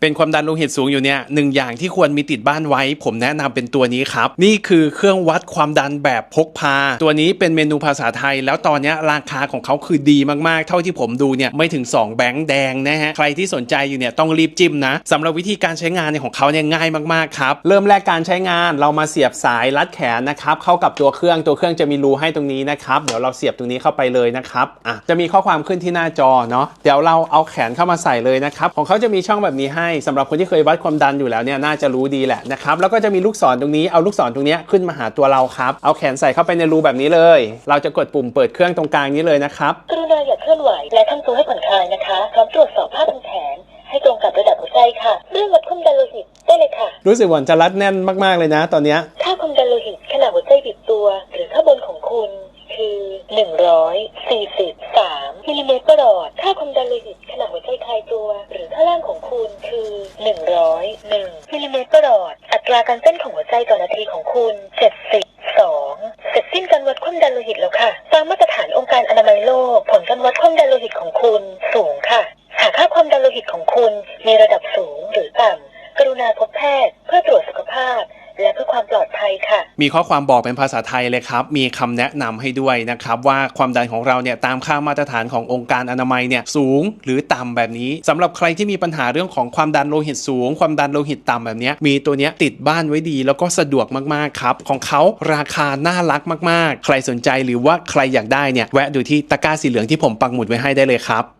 เป็นความดันโลหิตสูงอยู่เนี่ยหนึ่งอย่างที่ควรมีติดบ้านไว้ ผมแนะนำเป็นตัวนี้ครับ นี่คือเครื่องวัดความดันแบบพกพา ตัวนี้เป็นเมนูภาษาไทย แล้วตอนนี้ราคาของเขาคือดีมากๆ เท่าที่ผมดูเนี่ยไม่ถึง 2 แบงค์แดงนะฮะ ใครที่สนใจอยู่เนี่ยต้องรีบจิ้มนะสำหรับวิธีการใช้งานเนี่ยของเขาเนี่ยง่ายมากๆครับ เริ่มแรกการใช้งานเรามาเสียบสายรัดแขนนะครับเข้ากับตัวเครื่องตัวเครื่องจะมีรูให้ตรงนี้นะครับเดี๋ยวเราเสียบตรงนี้เข้าไปเลยนะครับอะจะมีข้อความขึ้นที่หน้าจอเนาะเดี๋ยวเราเอาแขนเข้ามาใส่เลยนะครับของเขาจะมีช่องแบบนี้ให้สำหรับคนที่เคยวัดความดันอยู่แล้วเนี่ยน่าจะรู้ดีแหละนะครับแล้วก็จะมีลูกศรตรงนี้เอาลูกศรตรงเนี้ยขึ้นมาหาตัวเราครับเอาแขนใส่เข้าไปในรูแบบนี้เลย เราจะกดปุ่มเปิดเครื่องตรงกลางนี้เลยนะครับกรุณาอย่าเคลื่อนไหวและทำตัวให้ผ่อนคลายนะคะพร้อมตรวจสอบภาพทางแขนให้ตรงกับระดับหัวใจค่ะเรื่องวัดความดันโลหิตได้เลยค่ะ รู้สึกเหมือนจะรัดแน่นมากๆเลยนะ ตอนเนี้ยค่าความดันโลหิตขณะหัวใจบีบตัว หรือค่าบนของคุณคือ 143 ค่าล่างของคุณคือ101มิลลิเมตรประหลอด อัตราการเต้นของหัวใจต่อนาทีของคุณ72เสร็จสิ้นการวัดความดันโลหิตแล้วค่ะ ตามมาตรฐานองค์การอนามัยโลก ผลการวัดความดันโลหิตของคุณสูงค่ะ หากค่าความดันโลหิตของคุณมีระดับสูงหรือต่ำกรุณาพบแพทย์เพื่อตรวจสุขภาพ และเพื่อความปลอดภัยค่ะ มีข้อความบอกเป็นภาษาไทยเลยครับ มีคำแนะนำให้ด้วยนะครับ ว่าความดันของเราเนี่ยตามค่ามาตรฐานขององค์การอนามัยเนี่ยสูงหรือต่ำแบบนี้สำหรับใครที่มีปัญหาเรื่องของความดันโลหิตสูง ความดันโลหิตต่ำแบบนี้มีตัวเนี้ยติดบ้านไว้ดี แล้วก็สะดวกมากๆครับ ของเขาราคาน่ารักมาก ๆ ใครสนใจหรือว่าใครอยากได้เนี่ยแวะดูที่ตะกร้าสีเหลืองที่ผมปักหมุดไว้ให้ได้เลยครับ